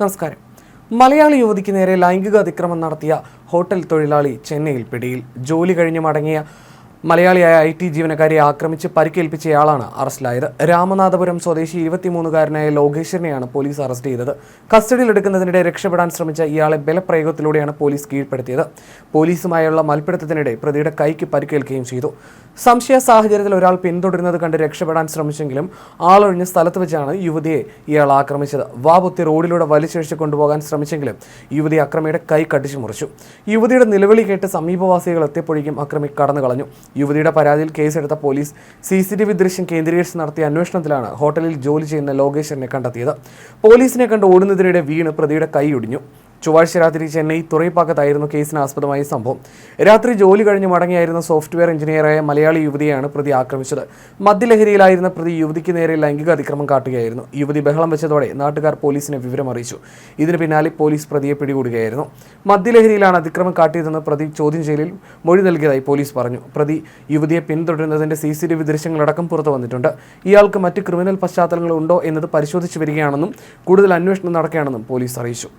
നമസ്കാരം. മലയാളി യുവതിക്ക് നേരെ ലൈംഗിക അതിക്രമം നടത്തിയ ഹോട്ടൽ തൊഴിലാളി ചെന്നൈയിൽ പിടിയിൽ. ജോലി കഴിഞ്ഞ് മടങ്ങിയ മലയാളിയായ ഐ ടി ജീവനക്കാരിയെ ആക്രമിച്ച് പരിക്കേൽപ്പിച്ചയാളാണ് അറസ്റ്റിലായത്. രാമനാഥപുരം സ്വദേശി ഇരുപത്തിമൂന്നുകാരനായ ലോകേശ്വരനെയാണ് പോലീസ് അറസ്റ്റ് ചെയ്തത്. കസ്റ്റഡിയിലെടുക്കുന്നതിനിടെ രക്ഷപ്പെടാൻ ശ്രമിച്ച ഇയാളെ ബലപ്രയോഗത്തിലൂടെയാണ് പോലീസ് കീഴ്പ്പെടുത്തിയത്. പോലീസുമായുള്ള മൽപ്പിടുത്തത്തിനിടെ പ്രതിയുടെ കൈക്ക് പരിക്കേൽക്കുകയും ചെയ്തു. സംശയ സാഹചര്യത്തിൽ ഒരാൾ പിന്തുടരുന്നത് കണ്ട് രക്ഷപ്പെടാൻ ശ്രമിച്ചെങ്കിലും ആളൊഴിഞ്ഞ സ്ഥലത്ത് വെച്ചാണ് യുവതിയെ ഇയാൾ ആക്രമിച്ചത്. വാപൊത്തി റോഡിലൂടെ വലിച്ചിഴച്ച് കൊണ്ടുപോകാൻ ശ്രമിച്ചെങ്കിലും യുവതി അക്രമിയുടെ കൈ കടിച്ചു മുറിച്ചു യുവതിയുടെ നിലവിളി കേട്ട് സമീപവാസികൾ എത്തിയപ്പോഴേക്കും അക്രമി കടന്നു കളഞ്ഞു യുവതിയുടെ പരാതിയിൽ കേസെടുത്ത police C C T V ദൃശ്യം കേന്ദ്രീകരിച്ച് നടത്തിയ അന്വേഷണത്തിലാണ് ഹോട്ടലിൽ ജോലി ചെയ്യുന്ന ലോകേശ്വരനെ കണ്ടെത്തിയത്. പോലീസിനെ കണ്ട് ഓടുന്നതിനിടെ വീണ് പ്രതിയുടെ കൈ ഒടിഞ്ഞു. ചൊവ്വാഴ്ച രാത്രി ചെന്നൈ തുറൈപ്പാക്കത്തായിരുന്നു കേസിന് ആസ്പദമായ സംഭവം. രാത്രി ജോലി കഴിഞ്ഞ് മടങ്ങിയായിരുന്ന സോഫ്റ്റ്വെയർ എഞ്ചിനീയറായ മലയാളി യുവതിയാണ് പ്രതി ആക്രമിച്ചത്. മദ്യലഹരിയിലായിരുന്ന പ്രതി യുവതിക്ക് നേരെ ലൈംഗിക അതിക്രമം കാട്ടുകയായിരുന്നു. യുവതി ബഹളം വെച്ചതോടെ നാട്ടുകാർ പോലീസിനെ വിവരം അറിയിച്ചു. ഇതിന് പിന്നാലെ പോലീസ് പ്രതിയെ പിടികൂടുകയായിരുന്നു. മദ്യലഹരിയിലാണ് അതിക്രമം കാട്ടിയതെന്ന് പ്രതി ചോദ്യം ചെയ്യലിൽ മൊഴി നൽകിയതായി പോലീസ് പറഞ്ഞു. പ്രതി യുവതിയെ പിന്തുടരുന്നതിന്റെ സി സി ടി വി ദൃശ്യങ്ങളടക്കം പുറത്തു വന്നിട്ടുണ്ട്. ഇയാൾക്ക് മറ്റ് ക്രിമിനൽ പശ്ചാത്തലങ്ങളുണ്ടോ എന്നത് പരിശോധിച്ചു വരികയാണെന്നും കൂടുതൽ അന്വേഷണം നടക്കുകയാണെന്നും പോലീസ് അറിയിച്ചു.